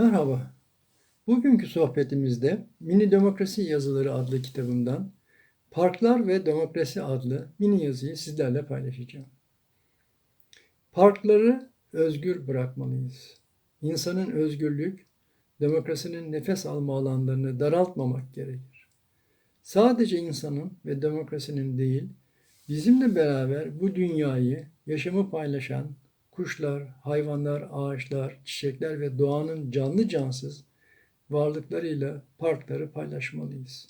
Merhaba. Bugünkü sohbetimizde Mini Demokrasi Yazıları adlı kitabımdan Parklar ve Demokrasi adlı mini yazıyı sizlerle paylaşacağım. Parkları özgür bırakmalıyız. İnsanın özgürlük, demokrasinin nefes alma alanlarını daraltmamak gerekir. Sadece insanın ve demokrasinin değil, bizimle beraber bu dünyayı, yaşamı paylaşan kuşlar, hayvanlar, ağaçlar, çiçekler ve doğanın canlı cansız varlıklarıyla parkları paylaşmalıyız.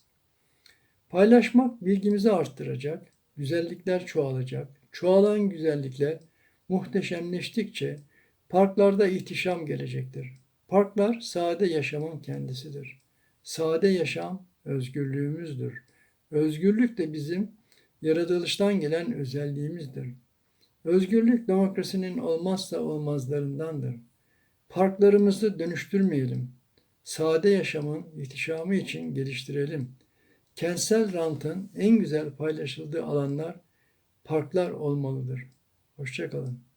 Paylaşmak bilgimizi arttıracak, güzellikler çoğalacak. Çoğalan güzellikler muhteşemleştikçe parklarda ihtişam gelecektir. Parklar sade yaşamın kendisidir. Sade yaşam özgürlüğümüzdür. Özgürlük de bizim yaratılıştan gelen özelliğimizdir. Özgürlük demokrasinin olmazsa olmazlarındandır. Parklarımızı dönüştürmeyelim. Sade yaşamın ihtişamı için geliştirelim. Kentsel rantın en güzel paylaşıldığı alanlar parklar olmalıdır. Hoşçakalın.